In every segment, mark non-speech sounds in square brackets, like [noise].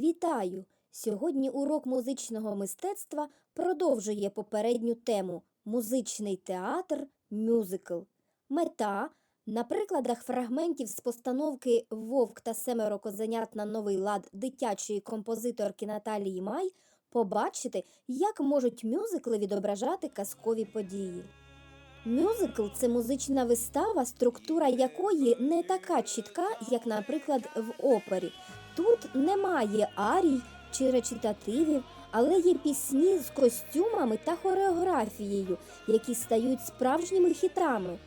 Вітаю! Сьогодні урок музичного мистецтва продовжує попередню тему Музичний театр мюзикл. Мета на прикладах фрагментів з постановки Вовк та семеро козенят на новий лад дитячої композиторки Наталії Май побачити, як можуть мюзикли відображати казкові події. Мюзикл це музична вистава, структура якої не така чітка, як, наприклад, в опері. Тут немає арій чи речитативів, але є пісні з костюмами та хореографією, які стають справжніми хітами.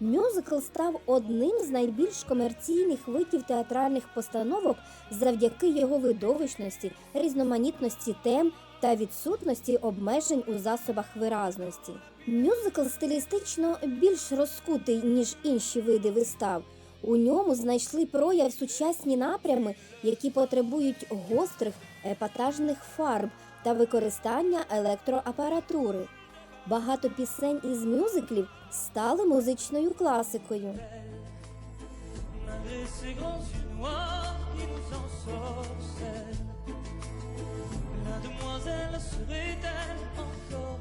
Мюзикл став одним з найбільш комерційних видів театральних постановок завдяки його видовищності, різноманітності тем та відсутності обмежень у засобах виразності. Мюзикл стилістично більш розкутий, ніж інші види вистав. У ньому знайшли прояв сучасні напрями, які потребують гострих епатажних фарб та використання електроапаратури. Багато пісень із мюзиклів стали музичною класикою. La demoiselle serait-elle encore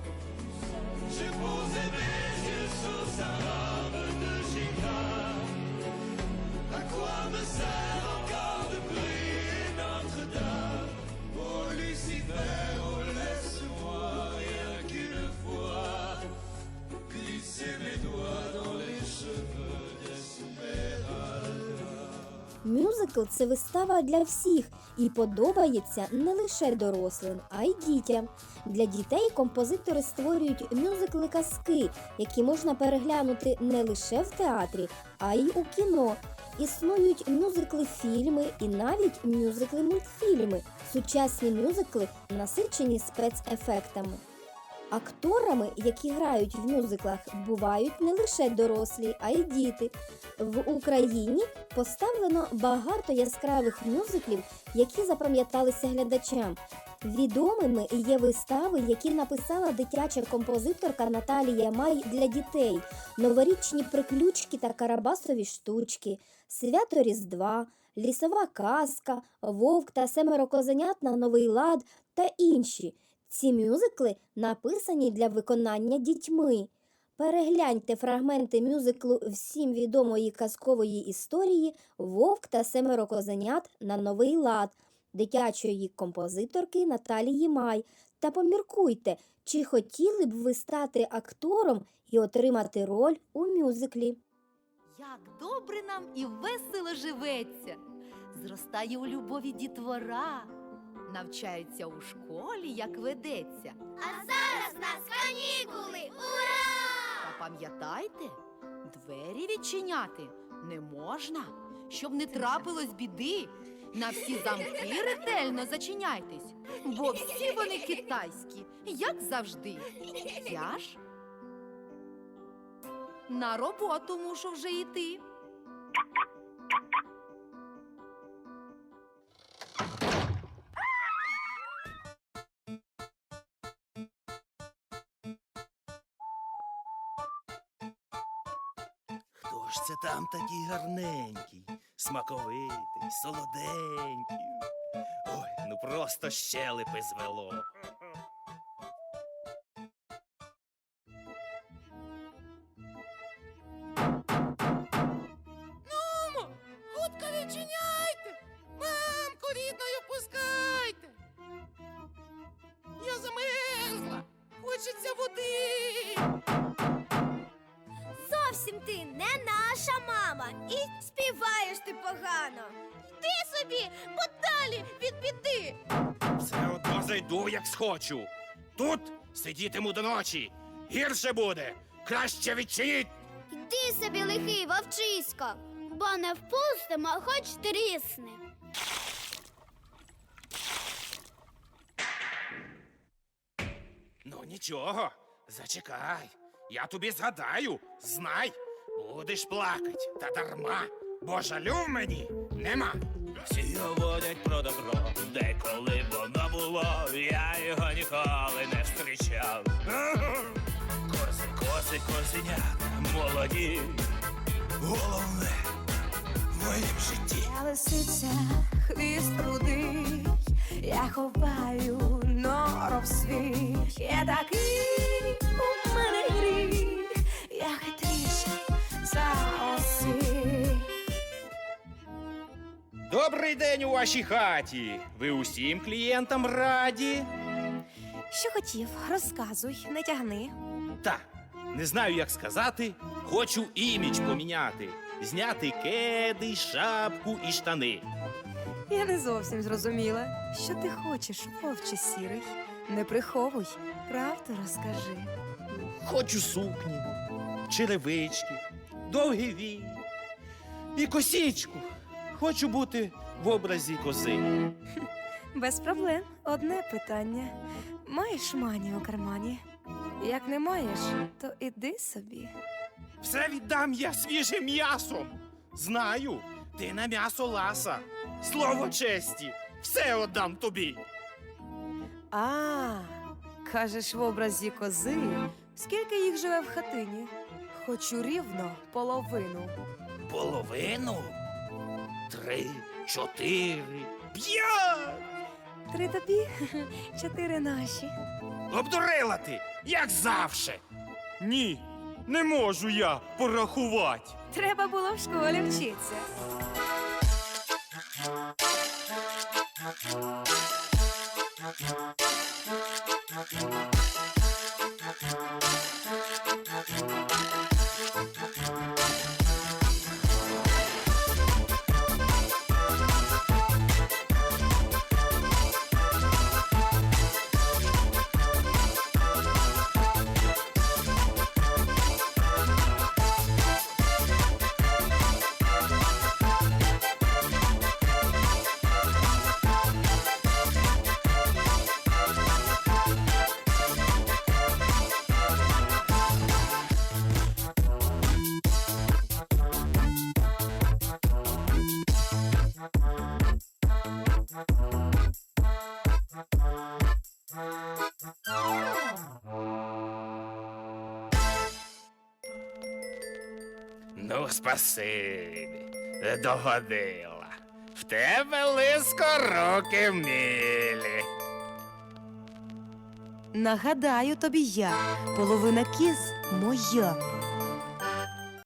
Мюзикл це вистава для всіх і подобається не лише дорослим, а й дітям. Для дітей композитори створюють мюзикли казки, які можна переглянути не лише в театрі, а й у кіно. Існують мюзикли фільми і навіть мюзикли мультфільми. Сучасні мюзикли насичені спецефектами. Акторами, які грають в мюзиклах, бувають не лише дорослі, а й діти. В Україні поставлено багато яскравих мюзиклів, які запам'яталися глядачам. Відомими є вистави, які написала дитяча композиторка Наталія Май для дітей, новорічні приключки та карабасові штучки, свято Різдва, лісова казка, вовк та семеро козенят на новий лад та інші. Ці мюзикли написані для виконання дітьми. Перегляньте фрагменти мюзиклу всім відомої казкової історії Вовк та семеро козенят на новий лад дитячої композиторки Наталії Май та поміркуйте, чи хотіли б ви стати актором і отримати роль у мюзиклі. Як добре нам і весело живеться. Зростає у любові дітвора, навчаються у школі, як ведеться. А зараз нас канікули! Ура! Та пам'ятайте, двері відчиняти не можна, щоб не трапилось біди. На всі замки ретельно зачиняйтесь, бо всі вони китайські, як завжди. Я ж на роботу мушу вже йти. Ж це там такий гарненький, смаковитий, солоденький? Ой, ну просто щелепи звело. Мамо, хутко відчиняйте! Мамку рідною пускайте! Я замерзла! Хочеться води! Наша мама і співаєш ти погано. Йди собі подалі від біди. Все одно зайду, як схочу. Тут сидітиму до ночі. Гірше буде. Краще відчиніть. Йди собі лихий вовчисько, бо не впустимо, хоч трісне. Ну нічого, зачекай. Я тобі згадаю, знай, будеш плакать та дарма, бо жалю в мені нема. Всі говорять про добро, деколи воно було, я його ніколи не зустрічав. Кози, кози, козенята, молоді, головне в моїм житті. Я лисиця, хвіст рудий, я ховаю норов свій. Я такий Добрий день у вашій хаті. Ви усім клієнтам раді? Що хотів, розказуй, не тягни. Та, не знаю, як сказати. Хочу імідж поміняти. Зняти кеди, шапку і штани. Я не зовсім зрозуміла, що ти хочеш, вовче сірий. Не приховуй, правду розкажи. Хочу сукні, черевички, довгий вій і косічку. Хочу бути в образі кози. Без проблем. Одне питання. Маєш мані у кармані? Як не маєш, то іди собі. Все віддам я свіжим м'ясом. Знаю, ти на м'ясо ласа. Слово честі, все отдам тобі. А, кажеш в образі кози. Скільки їх живе в хатині? Хочу рівно половину. Половину? Три, чотири, п'ять. Три тобі, [laughs] чотири наші. Обдурила ти, як завше. Ні, не можу я порахувати. Треба було в школі вчитися. Ну, спасибі, догодила. В тебе лиско руки мілі. Нагадаю тобі я, половина кіз моя.